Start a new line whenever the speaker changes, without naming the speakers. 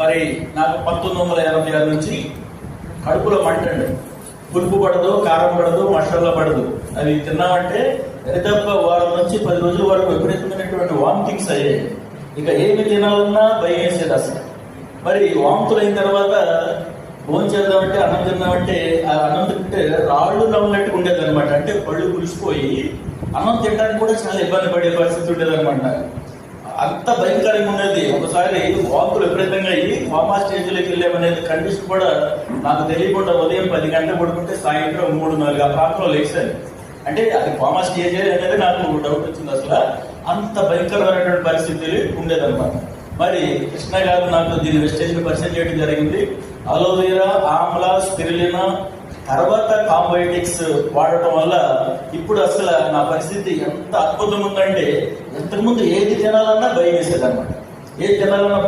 మరి నాకు పంతొమ్మిది వందల ఎనభై ఆరు నుంచి కడుపులో మంటండి పులుపు పడదు కారం పడదు మసాలా పడదు. అవి తిన్నామంటే దరిదాపుగా వారం నుంచి పది రోజుల వరకు విపరీతమైనటువంటి వామిటింగ్స్ అయ్యాయి. ఇక ఏమి తినాలన్నా భయం వేసేది అసలు. మరి వాంతులు అయిన తర్వాత భోజనం చేద్దామంటే అన్నం తిందామంటే ఆ అన్నం తింటే రాళ్ళు నవ్వునట్టు ఉండేది అనమాట అంటే పళ్ళు పులిసిపోయి అన్నం తినడానికి కూడా చాలా ఇబ్బంది పడే పరిస్థితి ఉండేది అనమాట అంత భయంకరంగా ఉన్నది. ఒకసారి వాకులు విపరీతంగా అయ్యి కోమా స్టేజ్లోకి వెళ్ళామనేది కండిషన్ కూడా నాకు తెలియకుండా ఉదయం పది గంటలు పడుకుంటే సాయంత్రం మూడు నాలుగు ఆ పాత్రలో లేచాను. అంటే అది కోమా స్టేజ్ అనేది నాకు డౌట్ వచ్చింది అసలు. అంత భయంకరమైనటువంటి పరిస్థితి ఉండేదన్నమాట. మరి కృష్ణ గారు నాకు దీని వెస్టేజ్ పరిచయం చేయడం జరిగింది. అలోవేరా ఆమ్లా స్పిరిలినా తర్వాత కాంబయోటిక్స్ వాడటం వల్ల ఇప్పుడు అసలు నా పరిస్థితి ఎంత అద్భుతం ఉందంటే ఇంతకుముందు ఏది తినాలన్నా భయం వేసేదన్నమాట. ఏది తినాలన్నా